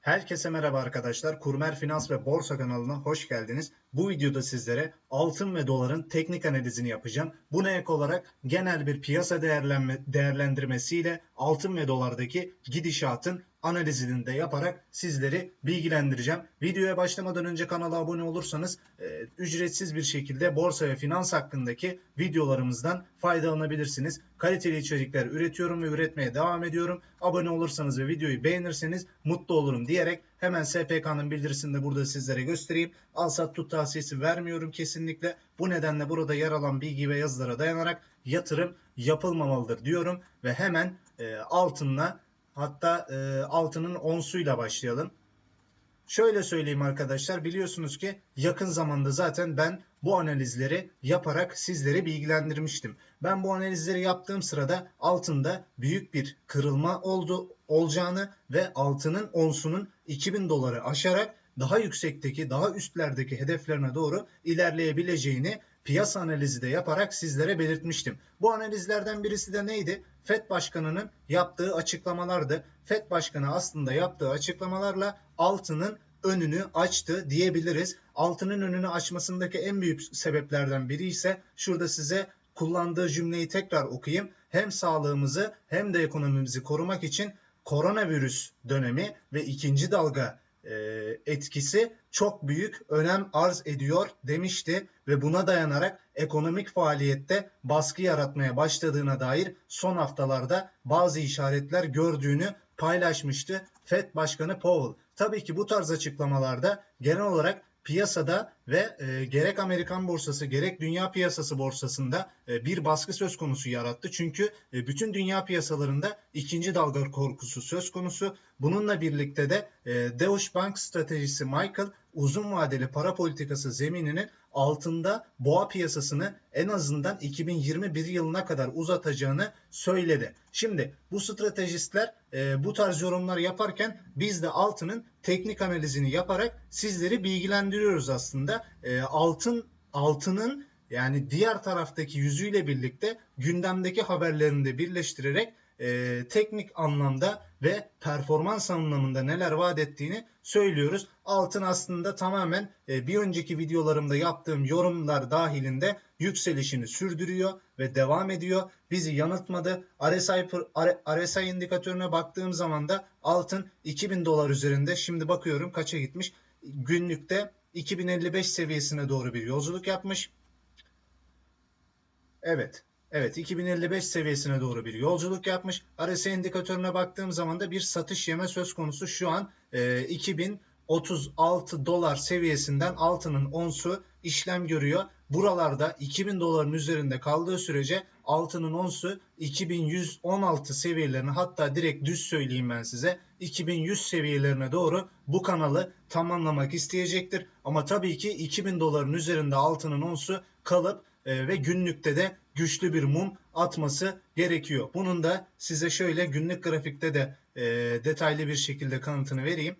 Herkese merhaba arkadaşlar. Kurmer Finans ve Borsa kanalına hoş geldiniz. Bu videoda sizlere altın ve doların teknik analizini yapacağım. Buna ek olarak genel bir piyasa değerlenme, değerlendirmesiyle altın ve dolardaki gidişatın analizini de yaparak sizleri bilgilendireceğim. Videoya başlamadan önce kanala abone olursanız e, ücretsiz bir şekilde borsa ve finans hakkındaki videolarımızdan faydalanabilirsiniz. Kaliteli içerikler üretiyorum ve üretmeye devam ediyorum. Abone olursanız ve videoyu beğenirseniz mutlu olurum diyerek hemen SPK'nın bildirisini de burada sizlere göstereyim. Al sat tut tavsiyesi vermiyorum kesinlikle. Bu nedenle burada yer alan bilgi ve yazılara dayanarak yatırım yapılmamalıdır diyorum ve hemen e, altınla Hatta e, altının onsuyla başlayalım. Şöyle söyleyeyim arkadaşlar biliyorsunuz ki yakın zamanda zaten ben bu analizleri yaparak sizleri bilgilendirmiştim. Ben bu analizleri yaptığım sırada altında büyük bir kırılma oldu olacağını ve altının onsunun 2000 doları aşarak daha yüksekteki, daha üstlerdeki hedeflerine doğru ilerleyebileceğini piyasa analizi de yaparak sizlere belirtmiştim. Bu analizlerden birisi de neydi? FED Başkanı'nın yaptığı açıklamalardı. FED Başkanı aslında yaptığı açıklamalarla altının önünü açtı diyebiliriz. Altının önünü açmasındaki en büyük sebeplerden biri ise şurada size kullandığı cümleyi tekrar okuyayım. Hem sağlığımızı hem de ekonomimizi korumak için koronavirüs dönemi ve ikinci dalga e, etkisi çok büyük önem arz ediyor demişti ve buna dayanarak ekonomik faaliyette baskı yaratmaya başladığına dair son haftalarda bazı işaretler gördüğünü paylaşmıştı Fed Başkanı Powell. Tabii ki bu tarz açıklamalarda genel olarak piyasada ve e, gerek Amerikan borsası gerek dünya piyasası borsasında e, bir baskı söz konusu yarattı. Çünkü e, bütün dünya piyasalarında ikinci dalga korkusu söz konusu. Bununla birlikte de e, Deutsche Bank stratejisi Michael uzun vadeli para politikası zemininin altında boğa piyasasını en azından 2021 yılına kadar uzatacağını söyledi. Şimdi bu stratejistler e, bu tarz yorumlar yaparken biz de altının teknik analizini yaparak sizleri bilgilendiriyoruz aslında. E, altın altının yani diğer taraftaki yüzüyle birlikte gündemdeki haberlerini de birleştirerek e, teknik anlamda ve performans anlamında neler vaat ettiğini söylüyoruz. Altın aslında tamamen e, bir önceki videolarımda yaptığım yorumlar dahilinde yükselişini sürdürüyor ve devam ediyor. Bizi yanıltmadı. RSI, RSI indikatörüne baktığım zaman da altın 2000 dolar üzerinde. Şimdi bakıyorum kaça gitmiş. Günlükte 2055 seviyesine doğru bir yolculuk yapmış. Evet. Evet 2055 seviyesine doğru bir yolculuk yapmış. RSI indikatörüne baktığım zaman da bir satış yeme söz konusu. Şu an e, 2036 dolar seviyesinden altının onsu işlem görüyor. Buralarda 2000 doların üzerinde kaldığı sürece altının onsu 2116 seviyelerine hatta direkt düz söyleyeyim ben size 2100 seviyelerine doğru bu kanalı tamamlamak isteyecektir. Ama tabii ki 2000 doların üzerinde altının onsu kalıp e, ve günlükte de güçlü bir mum atması gerekiyor. Bunun da size şöyle günlük grafikte de e, detaylı bir şekilde kanıtını vereyim.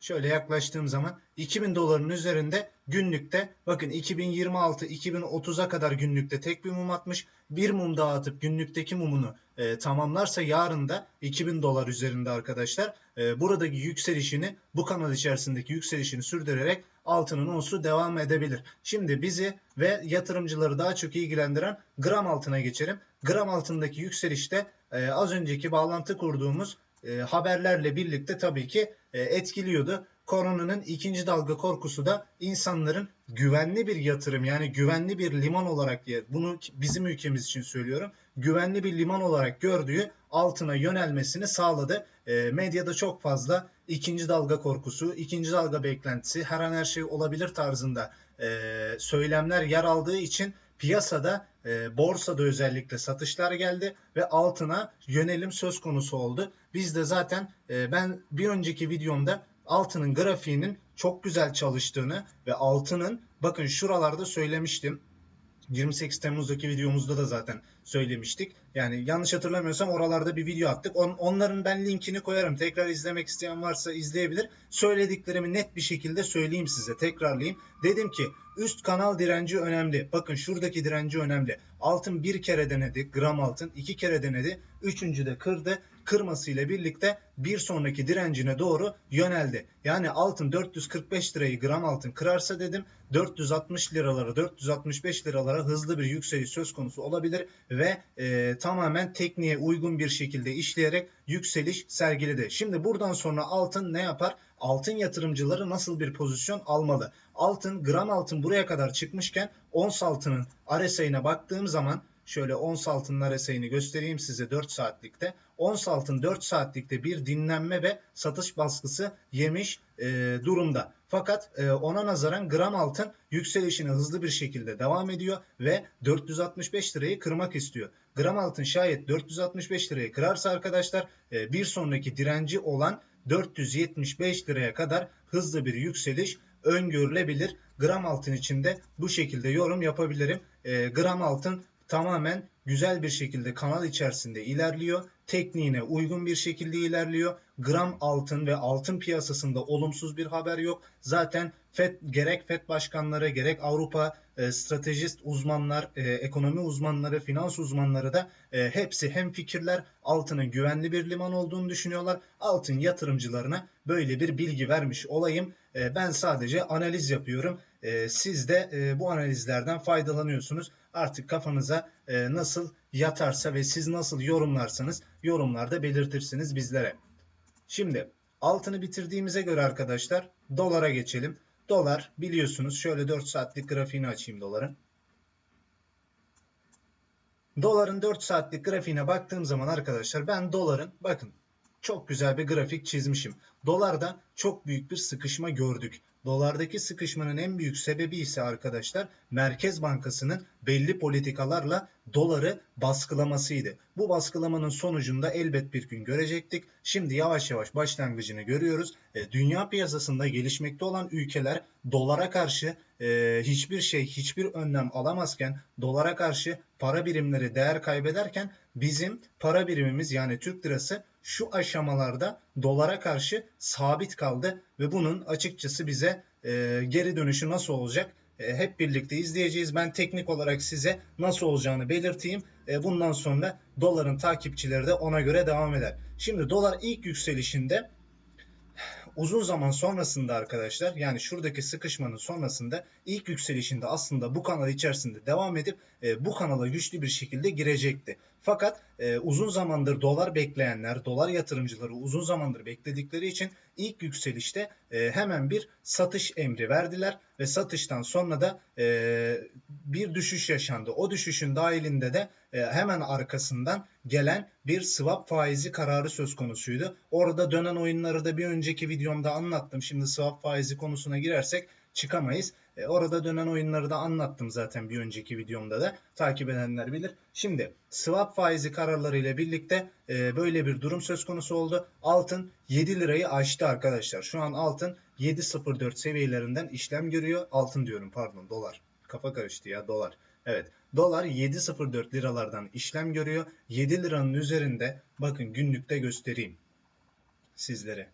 Şöyle yaklaştığım zaman 2000 doların üzerinde günlükte bakın 2026-2030'a kadar günlükte tek bir mum atmış. Bir mum daha atıp günlükteki mumunu e, tamamlarsa yarın da 2000 dolar üzerinde arkadaşlar e, buradaki yükselişini bu kanal içerisindeki yükselişini sürdürerek altının onsu devam edebilir. Şimdi bizi ve yatırımcıları daha çok ilgilendiren gram altına geçelim. Gram altındaki yükselişte e, az önceki bağlantı kurduğumuz e, haberlerle birlikte tabii ki e, etkiliyordu. Koronanın ikinci dalga korkusu da insanların güvenli bir yatırım yani güvenli bir liman olarak diye bunu bizim ülkemiz için söylüyorum. Güvenli bir liman olarak gördüğü altına yönelmesini sağladı. E, medyada çok fazla ikinci dalga korkusu, ikinci dalga beklentisi her an her şey olabilir tarzında e, söylemler yer aldığı için piyasada e, borsada özellikle satışlar geldi ve altına yönelim söz konusu oldu. Biz de zaten e, ben bir önceki videomda altının grafiğinin çok güzel çalıştığını ve altının bakın şuralarda söylemiştim. 28 Temmuz'daki videomuzda da zaten söylemiştik. Yani yanlış hatırlamıyorsam oralarda bir video attık. On, onların ben linkini koyarım. Tekrar izlemek isteyen varsa izleyebilir. Söylediklerimi net bir şekilde söyleyeyim size. Tekrarlayayım. Dedim ki üst kanal direnci önemli. Bakın şuradaki direnci önemli. Altın bir kere denedi. Gram altın iki kere denedi. Üçüncü de kırdı. kırması ile birlikte bir sonraki direncine doğru yöneldi. Yani altın 445 lirayı gram altın kırarsa dedim 460 liralara 465 liralara hızlı bir yükseliş söz konusu olabilir ve e, tamamen tekniğe uygun bir şekilde işleyerek yükseliş sergiledi. Şimdi buradan sonra altın ne yapar? Altın yatırımcıları nasıl bir pozisyon almalı? Altın gram altın buraya kadar çıkmışken ons altının RSI'ne baktığım zaman Şöyle ons altının RSI'ni göstereyim size 4 saatlikte. Ons altın 4 saatlikte bir dinlenme ve satış baskısı yemiş e, durumda. Fakat e, ona nazaran gram altın yükselişine hızlı bir şekilde devam ediyor ve 465 lirayı kırmak istiyor. Gram altın şayet 465 lirayı kırarsa arkadaşlar e, bir sonraki direnci olan 475 liraya kadar hızlı bir yükseliş öngörülebilir. Gram altın içinde bu şekilde yorum yapabilirim. E, gram altın tamamen güzel bir şekilde kanal içerisinde ilerliyor. Tekniğine uygun bir şekilde ilerliyor. Gram altın ve altın piyasasında olumsuz bir haber yok. Zaten FED gerek FED başkanları gerek Avrupa e, stratejist uzmanlar, e, ekonomi uzmanları, finans uzmanları da e, hepsi hem fikirler altının güvenli bir liman olduğunu düşünüyorlar. Altın yatırımcılarına böyle bir bilgi vermiş olayım. E, ben sadece analiz yapıyorum. E, siz de e, bu analizlerden faydalanıyorsunuz. Artık kafanıza e, nasıl yatarsa ve siz nasıl yorumlarsanız yorumlarda belirtirsiniz bizlere. Şimdi altını bitirdiğimize göre arkadaşlar dolara geçelim. Dolar biliyorsunuz şöyle 4 saatlik grafiğini açayım doların. Doların 4 saatlik grafiğine baktığım zaman arkadaşlar ben doların bakın çok güzel bir grafik çizmişim. Dolarda çok büyük bir sıkışma gördük. Dolardaki sıkışmanın en büyük sebebi ise arkadaşlar Merkez Bankası'nın belli politikalarla doları baskılamasıydı. Bu baskılamanın sonucunda elbet bir gün görecektik. Şimdi yavaş yavaş başlangıcını görüyoruz. E, dünya piyasasında gelişmekte olan ülkeler dolara karşı e, hiçbir şey, hiçbir önlem alamazken dolara karşı para birimleri değer kaybederken bizim para birimimiz yani Türk lirası şu aşamalarda dolara karşı sabit kaldı ve bunun açıkçası bize e, geri dönüşü nasıl olacak e, hep birlikte izleyeceğiz. Ben teknik olarak size nasıl olacağını belirteyim. E, bundan sonra doların takipçileri de ona göre devam eder. Şimdi dolar ilk yükselişinde uzun zaman sonrasında arkadaşlar yani şuradaki sıkışmanın sonrasında ilk yükselişinde aslında bu kanal içerisinde devam edip e, bu kanala güçlü bir şekilde girecekti. Fakat e, uzun zamandır dolar bekleyenler, dolar yatırımcıları uzun zamandır bekledikleri için ilk yükselişte e, hemen bir satış emri verdiler ve satıştan sonra da e, bir düşüş yaşandı. O düşüşün dahilinde de e, hemen arkasından gelen bir swap faizi kararı söz konusuydu. Orada dönen oyunları da bir önceki videomda anlattım. Şimdi swap faizi konusuna girersek çıkamayız. E, orada dönen oyunları da anlattım zaten bir önceki videomda da takip edenler bilir. Şimdi swap faizi kararları ile birlikte e, böyle bir durum söz konusu oldu. Altın 7 lirayı aştı arkadaşlar. Şu an altın 7.04 seviyelerinden işlem görüyor. Altın diyorum pardon dolar. Kafa karıştı ya dolar. Evet dolar 7.04 liralardan işlem görüyor. 7 liranın üzerinde bakın günlükte göstereyim sizlere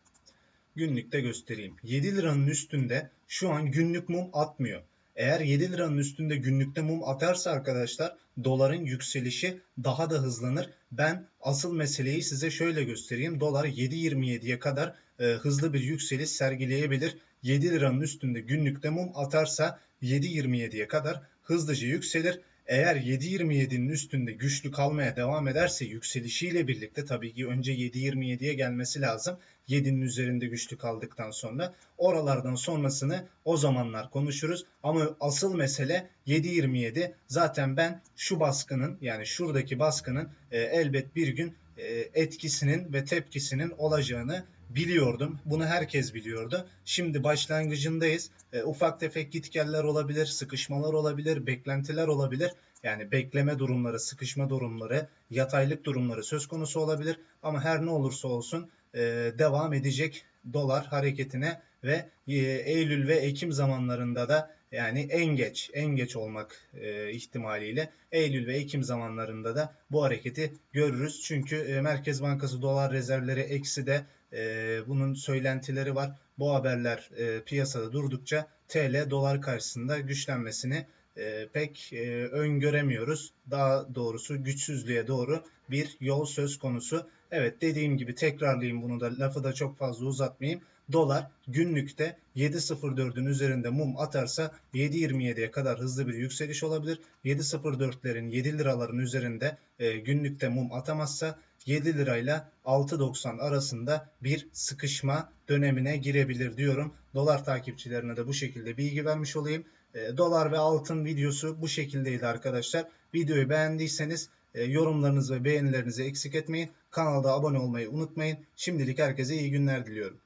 günlükte göstereyim. 7 liranın üstünde şu an günlük mum atmıyor. Eğer 7 liranın üstünde günlükte mum atarsa arkadaşlar doların yükselişi daha da hızlanır. Ben asıl meseleyi size şöyle göstereyim. Dolar 7.27'ye kadar e, hızlı bir yükseliş sergileyebilir. 7 liranın üstünde günlükte mum atarsa 7.27'ye kadar hızlıca yükselir. Eğer 7.27'nin üstünde güçlü kalmaya devam ederse yükselişiyle birlikte tabii ki önce 7.27'ye gelmesi lazım. 7'nin üzerinde güçlü kaldıktan sonra oralardan sonrasını o zamanlar konuşuruz. Ama asıl mesele 7.27 zaten ben şu baskının yani şuradaki baskının e, elbet bir gün e, etkisinin ve tepkisinin olacağını biliyordum. Bunu herkes biliyordu. Şimdi başlangıcındayız. E, ufak tefek gitgeller olabilir, sıkışmalar olabilir, beklentiler olabilir. Yani bekleme durumları, sıkışma durumları, yataylık durumları söz konusu olabilir. Ama her ne olursa olsun e, devam edecek dolar hareketine ve e, Eylül ve Ekim zamanlarında da yani en geç en geç olmak e, ihtimaliyle Eylül ve Ekim zamanlarında da bu hareketi görürüz. Çünkü e, Merkez Bankası dolar rezervleri eksi de e, bunun söylentileri var. Bu haberler e, piyasada durdukça TL dolar karşısında güçlenmesini e, pek e, öngöremiyoruz. Daha doğrusu güçsüzlüğe doğru bir yol söz konusu. Evet dediğim gibi tekrarlayayım bunu da lafı da çok fazla uzatmayayım. Dolar günlükte 7.04'ün üzerinde mum atarsa 7.27'ye kadar hızlı bir yükseliş olabilir. 7.04'lerin 7 liraların üzerinde e, günlükte mum atamazsa 7 lirayla 6.90 arasında bir sıkışma dönemine girebilir diyorum. Dolar takipçilerine de bu şekilde bilgi vermiş olayım. E, dolar ve altın videosu bu şekildeydi arkadaşlar. Videoyu beğendiyseniz e, yorumlarınızı ve beğenilerinizi eksik etmeyin. Kanalda abone olmayı unutmayın. Şimdilik herkese iyi günler diliyorum.